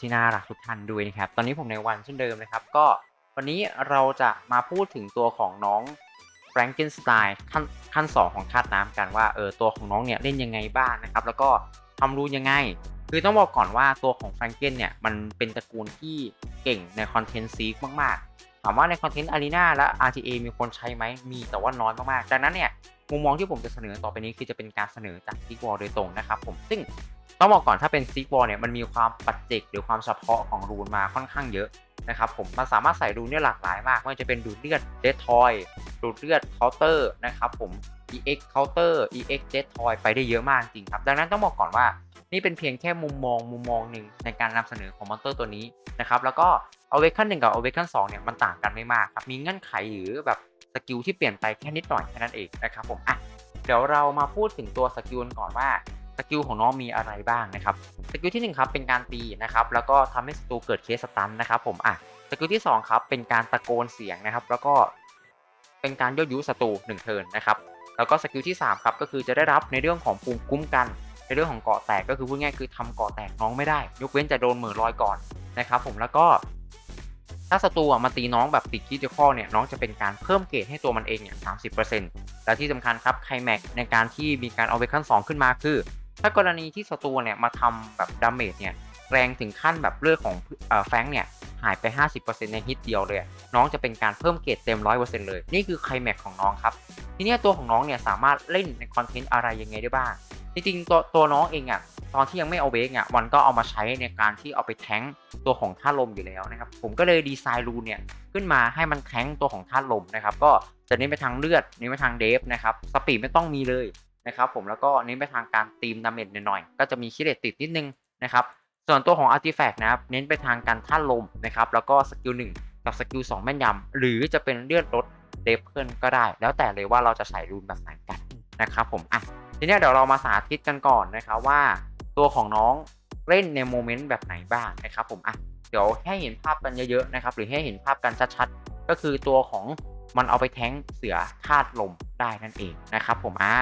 ที่น่ารักทุกท่านด้วยนะครับ ตอนนี้ผมในวันเช่นเดิมนะครับ ก็วันนี้เราจะมาพูดถึงตัวของน้อง Frankenstein ขั้นขั้น 2 ของธาตุน้ำกันว่าเออตัวของน้องเนี่ยเล่นยังไงบ้างนะครับ แล้วก็ทำรูยังไง คือต้องบอกก่อนว่าตัวของ Franken เนี่ยมันเป็นตระกูลที่เก่งในคอนเทนต์ซีกมากๆ ถามว่าในคอนเทนต์อารีนาและ RTA มีคนใช้ไหมมีแต่ว่าน้อยมากๆดังนั้นเนี่ย มุมมองที่ผมจะเสนอต่อไปนี้คือจะเป็นการเสนอจากซีกวอลโดยตรงนะครับผมซึ่งต้องบอกก่อนถ้าเป็นซีกวอลเนี่ยมันมีความปัจเจกหรือความเฉพาะของรูนมาค่อนข้างเยอะนะครับผมมันสามารถใส่รูนได้หลากหลายมากไม่ว่าจะเป็นดูดเลือดเดททอยดูดเลือดเคาน์เตอร์นะครับผม EX เคาน์เตอร์ EX เดททอยไปได้เยอะมากจริงครับ ดังนั้นต้องบอกก่อนว่า นี่เป็นเพียงแค่มุมมองมุมมองหนึ่งในการนำเสนอของมอนเตอร์ตัวนี้นะครับ แล้วก็ a w a k e n 1กับ a w a k e n 2เนี่ยมันต่างกันไม่มากครับ มีเงื่อนไขหรือแบบ สกิลที่เปลี่ยนไปแค่นิดหน่อยแค่นั้นเองนะครับผมอะเดี๋ยวเรามาพูดถึงตัวสกิลกันก่อนว่าสกิลของน้องมีอะไรบ้างนะครับสกิลที่1ครับเป็นการตีนะครับแล้วก็ทำให้ศัตรูเกิดเคสสตันนะครับผมอะสกิลที่2ครับเป็นการตะโกนเสียงนะครับ แล้วก็เป็นการยั่วยุศัตรู1เทิร์นนะครับแล้วก็สกิลที่3ครับก็คือจะได้รับในเรื่องของภูมิคุ้มกัน ในเรื่องของเกาะแตกก็คือพูดง่ายคือทำเกาะแตกน้องไม่ได้ ยกเว้นจะโดนเหมือลอยก่อนนะครับผมแล้วก็ ถ้าศัตรูอะมาตีน้องแบบติดคิดข้อเนี่ยน้องจะเป็นการเพิ่มเกรดให้ตัวมันเองเนี่ยสามสิบเปอร์เซ็นต์และที่สำคัญครับไคลแม็กในการที่มีการเอาเวขั้นสองขึ้นมาคือ ถ้ากรณีที่ศัตรูเนี่ยมาทำแบบดาเมจเนี่ยแรงถึงขั้นแบบเลือดของอแฟงเนี่ยหายไป 50%ในฮิตเดียวเลย น้องจะเป็นการเพิ่มเกรดเต็ม 100%เลย นี่คือไคลแม็กของน้องครับ ทีนี้ตัวของน้องเนี่ยสามารถเล่นในคอนเทนต์อะไรยังไงได้บ้าง จริงๆตัวตัวน้องเองอะ่ะ ตอนที่ยังไม่เอาเวกอะวันก็เอามาใช้ในการที่เอาไปแท้งตัวของธาลมอยู่แล้วนะครับ ผมก็เลยดีไซน์รูนเนี่ยขึ้นมาให้มันแท้งตัวของธาลมนะครับ ก็จะเน้นไปทางเลือดเน้นไปทางเดฟนะครับสปีดไม่ต้องมีเลยนะครับผมแล้วก็เน้นไปทางการตีมดาเมจหน่อยๆก็จะมีคิเลตติดนิดนึงนะครับส่วนตัวของอาร์ติแฟกต์นะครับเน้นไปทางการธาลมนะครับแล้วก็สกิลหนึ่งกับสกิลสองแม่นยำหรือจะเป็นเลือดลดเดฟเพิ่นก็ได้ แล้วแต่เลยว่าเราจะใส่รูนแบบไหนกันนะครับผมอะทีนี้เดี๋ยวเรามาสาธิตกันก่อนนะครับว่า ตัวของน้องเล่นในโมเมนต์แบบไหนบ้างนะครับผมอะเดี๋ยวให้เห็นภาพกันเยอะๆนะครับ หรือให้เห็นภาพกันชัดๆ ก็คือตัวของมันเอาไปแทงเสือธาตุลมได้นั่นเองนะครับผมอ่า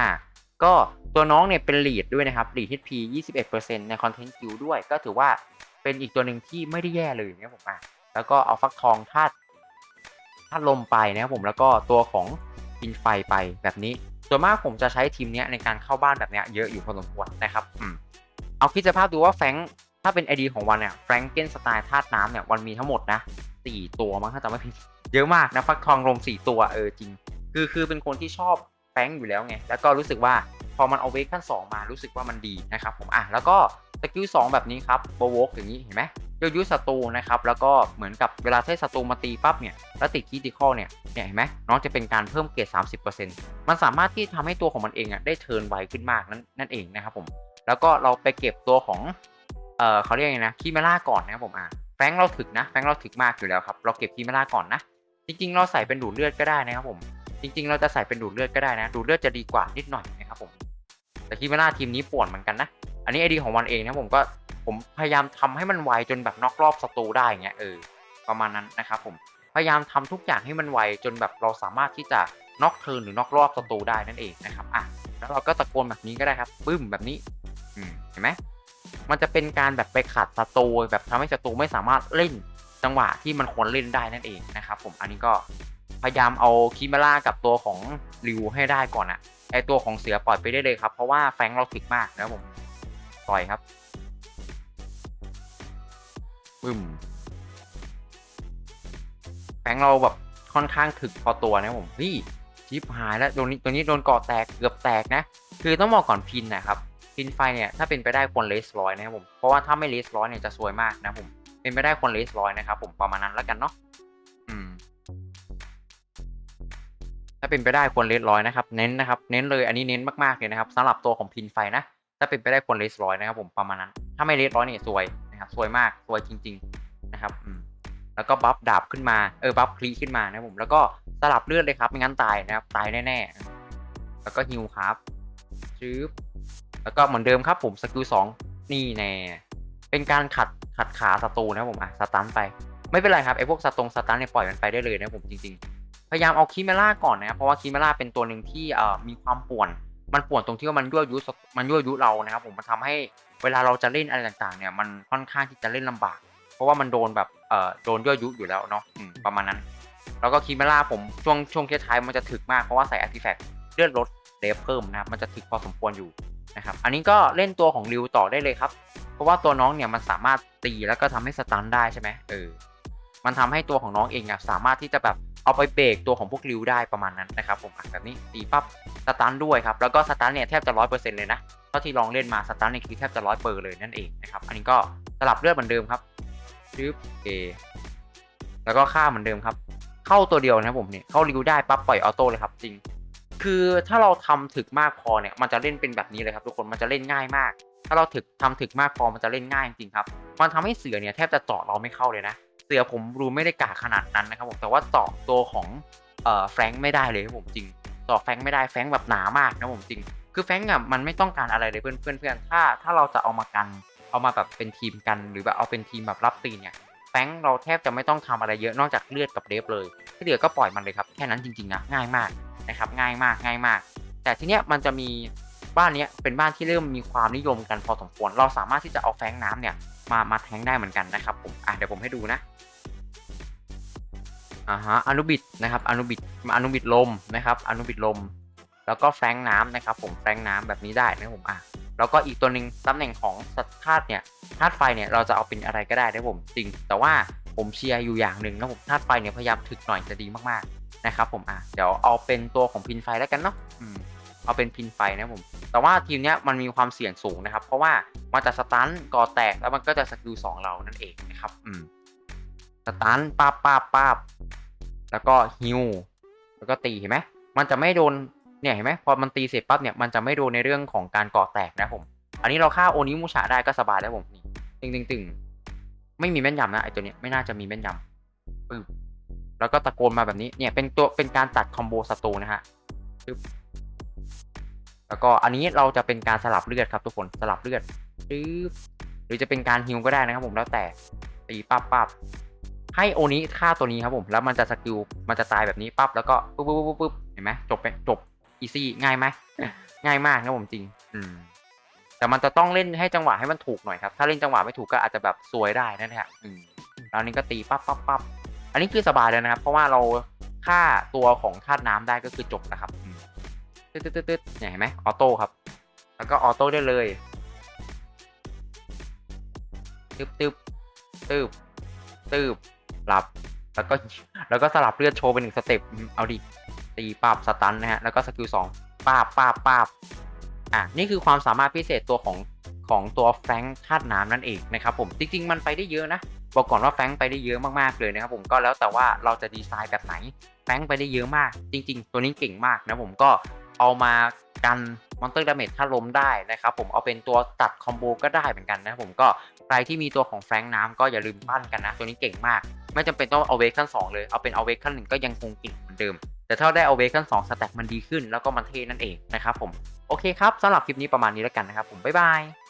ก็ตัวน้องเนี่ยเป็นลีดด้วยนะครับลีดฮิตพี21%ในคอนเทนต์คิวด้วย ก็ถือว่าเป็นอีกตัวหนึ่งที่ไม่ได้แย่เลยนะผมอะแล้วก็เอาฟักทองธาตุธาตุลมไปนะครับผมแล้วก็ตัวของอินไฟไปแบบนี้ ส่วนมากผมจะใช้ทีมนี้ในการเข้าบ้านแบบเนี้ยเยอะอยู่พอสมควรนะครับอืม เอาคิดสภาพดูว่าแฟงถ้าเป็นไอดีของวันเนี่ยแฟรงเกนสไตล์ธาตุน้ำเนี่ยวันมีทั้งหมดนะสี่ตัวมั้งถ้าจำไม่ผิดเยอะมากนะฟักทองลมสี่ตัวเออจริง คือคือเป็นคนที่ชอบแฟงอยู่แล้วไงแล้วก็รู้สึกว่าพอมันเอาเวกขั้นสองมารู้สึกว่ามันดีนะครับผมอะแล้วก็ สกิลสองแบบนี้ครับโบวกอย่างนี้เห็นไหมยยุศัตรูนะครับแล้วก็เหมือนกับเวลาที่ศัตรูมาตีปั๊บเนี่ยแล้วติดคีติคอเนี่ยเนี่ยเห็นไหมน้องจะเป็นการเพิ่มเกรด30%มันสามารถที่ทำให้ตัวของมันเองอะได้เทิร์นไวขึ้นมากนั่นนั่นเองนะครับผมแล้วก็เราไปเก็บตัวของเอ่อเขาเรียกไงนะคีเมล่าก่อนนะครับผมอะแฟงเราถึกนะแฟงเราถึกมากอยู่แล้วครับเราเก็บคีเมล่าก่อนนะจริงๆ เราใส่เป็นดูดเลือดก็ได้นะครับผมจริง ๆ เราจะใส่เป็นดูดเลือดก็ได้นะดูดเลือดจะดีกว่านิดหน่อยนะครับผมแต่คีเมล่าทีมนี้ป่วนเหมือนกันนะ อันนี้ไอดีของวันเองนะผมก็ผมพยายามทำให้มันไวจนแบบนอกรอบศัตรูได้อย่างเงี้ยเออประมาณนั้นนะครับผมพยายามทำทุกอย่างให้มันไวจนแบบเราสามารถที่จะน็อกเทิร์นหรือนอกรอบศัตรูได้นั่นเองนะครับอะแล้วเราก็ตะโกนแบบนี้ก็ได้ครับปึ้มแบบนี้อืมเห็นไหมมันจะเป็นการแบบไปขัดศัตรูแบบทำให้ศัตรูไม่สามารถเล่นจังหวะที่มันควรเล่นได้นั่นเองนะครับผมอันนี้ก็พยายามเอาคิมาร่ากับตัวของริวให้ได้ก่อนอะไอตัวของเสือปล่อยไปได้เลยครับ เพราะว่าแฟงเราถึกมากนะผม ปล่อยครับปึ้มแฟงเราแบบค่อนข้างถึกพอตัวนะผมพี่ชิปหายแล้วตัวนี้ตัวนี้โดนเกาะแตกเกือบแตกนะ คือต้องบอกก่อนพินนะครับพินไฟเนี่ยถ้าเป็นไปได้ควรเลสร้อยนะครับผมเพราะว่าถ้าไม่เลสร้อยเนี่ยจะสวยมากนะผมเป็นไปได้ควรเลสร้อยนะครับผมประมาณนั้นแล้วกันเนาะอืม ถ้าเป็นไปได้ควรเลสร้อยนะครับ เน้นนะครับ เน้นเลยอันนี้เน้นมากๆเลยนะครับสำหรับตัวของพินไฟนะถ้าเป็นไปได้ควรเลสร้อยนะครับผมประมาณนั้น ถ้าไม่เลสร้อยเนี่ยสวยนะครับสวยมากสวยจริง ๆนะครับแล้วก็บัฟดาบขึ้นมาเออบัฟคลีขึ้นมานะครับผมแล้วก็สลับเลือดเลยครับไม่งั้นตายนะครับตายแน่ๆแล้วก็ฮิวครับชืบแล้วก็เหมือนเดิมครับผมสกิลสองนี่แน่เป็นการขัดขัดขาศัตรูนะครับผมอะสตันไปไม่เป็นไรครับไอพวกสตรงสตันเนี่ยปล่อยมันไปได้เลยนะครับผมจริง ๆ พยายามเอาคิเมล่าก่อนนะครับเพราะว่าคิเมล่าเป็นตัวหนึ่งที่เอ่อมีความป่วน มันปวนตรงที่ว่ามันยั่วยุมันยั่วยุเรานะครับผมมันทำให้เวลาเราจะเล่นอะไรต่างๆ เนี่ยมันค่อนข้างที่จะเล่นลำบาก เพราะว่ามันโดนแบบเอ่อโดนยั่วยุอยู่แล้วเนาะประมาณนั้น แล้วก็คีเมล่าผมช่วงช่วงท้ายมันจะถึกมากเพราะว่าใส่อาร์ติแฟกต์เลื่อนลดเดฟเพิ่มนะครับมันจะถึกพอสมควรอยู่นะครับอันนี้ก็เล่นตัวของริวต่อได้เลยครับ เพราะว่าตัวน้องเนี่ยมันสามารถตีแล้วก็ทำให้สตันได้ใช่ไหมเออมันทำให้ตัวของน้องเองอะสามารถที่จะแบบ เอาไปเบรกตัวของพวกริวได้ประมาณนั้นนะครับผมอะแบบนี้ตีปั๊บสตันด้วยครับแล้วก็สตันเนี่ยแทบจะร้อยเปอร์เซ็นต์เลยนะเท่าที่ลองเล่นมาสตันเนี่ยคือแทบจะร้อยเปอร์เลยนั่นเองนะครับอันนี้ก็สลับเลือดเหมือนเดิมครับยึบเอแล้วก็ฆ่าเหมือนเดิมครับ เข้าตัวเดียวนะผมเนี่ยเข้าริวได้ปั๊บปล่อยออโต้เลยครับจริง คือถ้าเราทำถึกมากพอเนี่ยมันจะเล่นเป็นแบบนี้เลยครับทุกคนมันจะเล่นง่ายมาก ถ้าเราถึกทำถึกมากพอมันจะเล่นง่ายจริงครับมันทำให้เสือเนี่ยแทบจะเจาะเราไม่เข้าเลยนะ เสือผมรู้ไม่ได้กาขนาดนั้นนะครับผมแต่ว่าเจาะตัวของเอ่อแฟรงค์ไม่ได้เลยครับผมจริงเจาะแฟรงค์ไม่ได้แฟรงค์แบบหนามากนะผมจริง คือแฟรงค์อะมันไม่ต้องการอะไรเลยเพื่อนเพื่อนเพื่อนถ้าถ้าเราจะเอามากันเอามาแบบเป็นทีมกันหรือแบบเอาเป็นทีมแบบรับตีเนี่ยแฟรงค์เราแทบจะไม่ต้องทำอะไรเยอะนอกจากเลือดกับเดฟเลยที่เหลือก็ปล่อยมันเลยครับแค่นั้นจริงๆนะง่ายมากนะครับง่ายมากง่ายมาก แต่ทีเนี้ยมันจะมีบ้านเนี้ยเป็นบ้านที่เริ่มมีความนิยมกันพอสมควร เราสามารถที่จะเอาแฟงน้ำเนี่ย มามาแทงได้เหมือนกันนะครับผมอะเดี๋ยวผมให้ดูนะอ่าฮะอนุบิดนะครับอนุบิดอนุบิดลมนะครับอนุบิดลม แล้วก็แฟงน้ำนะครับ ผมแฟงน้ำแบบนี้ได้นะผมอะแล้วก็อีกตัวหนึ่งตำแหน่งของสัตว์ธาตุเนี่ยธาตุไฟเนี่ยเราจะเอาเป็นอะไรก็ได้นะผมจริง แต่ว่าผมเชียร์อยู่อย่างหนึ่งนะผมธาตุไฟเนี่ยพยายามถึกหน่อยจะดีมากๆนะครับผมอะเดี๋ยวเอาเป็นตัวของพินไฟแล้วกันเนาะอืมเอาเป็นพินไฟนะผม แต่ว่าทีมนี้มันมีความเสี่ยงสูงนะครับ เพราะว่ามันจะสตันก่อแตกแล้วมันก็จะสกิลสองเรานั่นเองนะครับ อืมสตันป้าบป้าบป้าบแล้วก็ฮิวแล้วก็ตีเห็นไหมมันจะไม่โดนเนี่ยเห็นไหมพอมันตีเสร็จปั๊บเนี่ยมันจะไม่โดนในเรื่องของการก่อแตกนะผม อันนี้เราฆ่าโอนิมูชาได้ก็สบายแล้วผมนี่ตึงตึงตึงไม่มีแม่นยำนะไอตัวเนี้ยไม่น่าจะมีแม่นยำปึ๊บแล้วก็ตะโกนมาแบบนี้เนี่ยเป็นตัวเป็นการตัดคอมโบศัตรูนะฮะปึ๊บ แล้วก็อันนี้เราจะเป็นการสลับเลือดครับทุกคนสลับเลือดปึ๊บหรือจะเป็นการฮิวก็ได้นะครับผมแล้วแต่ตีปั๊บปั๊บให้โอนี้ฆ่าตัวนี้ครับผม แล้วมันจะสกิลมันจะตายแบบนี้ปั๊บแล้วก็ปุ๊บปุ๊บปุ๊บปุ๊บเห็นไหมจบไปจบอีซี่ง่ายไหมง่ายมากนะผมจริง อืม แต่มันจะต้องเล่นให้จังหวะให้มันถูกหน่อยครับ ถ้าเล่นจังหวะไม่ถูกก็อาจจะแบบซวยได้นั่นแหละอืมแล้วนี้ก็ตีปั๊บปั๊บปั๊บอันนี้คือสบายแล้วนะครับ เพราะว่าเราฆ่าตัวของธาตุน้ำได้ก็คือจบนะครับ ตึ๊ดตึ๊ดตึ๊ดตึ๊ดเนี่ยเห็นไหมออโต้ครับ แล้วก็ออโต้ได้เลยตึ๊บตึ๊บตึ๊บตึ๊บหลับ แล้วก็แล้วก็สลับเลือดโชว์เป็นหนึ่งสเต็ปเอาดิตีปาบสตันนะฮะ แล้วก็สกิลสองปาบปาบปาบอะนี่คือความสามารถพิเศษตัวของของตัวแฟรงค์ธาตุน้ำนั่นเองนะครับผมจริงๆ มันไปได้เยอะนะบอกก่อนว่าแฟงค์ไปได้เยอะมากๆเลยนะครับผมก็แล้วแต่ว่าเราจะดีไซน์แบบไหนแฟงค์ไปได้เยอะมาก จริง ๆ ตัวนี้เก่งมากนะผมก็ เอามากันมอนเตอร์ดาเมจถ้าล้มได้นะครับผมเอาเป็นตัวตัดคอมโบก็ได้เหมือนกันนะผมก็ใครที่มีตัวของแฟรงค์น้ำก็อย่าลืมปั้นกันนะ ตัวนี้เก่งมาก ไม่จำเป็นต้องเอาเวกขั้น2เลยเอาเป็นเอาเวกขั้นหนึ่งก็ยังคงเก่งเหมือนเดิม แต่ถ้าได้เอาเวกขั้น2สแต็กมันดีขึ้นแล้วก็มันเทนั่นเองนะครับผมโอเคครับสำหรับคลิปนี้ประมาณนี้แล้วกันนะครับผมบ๊ายบาย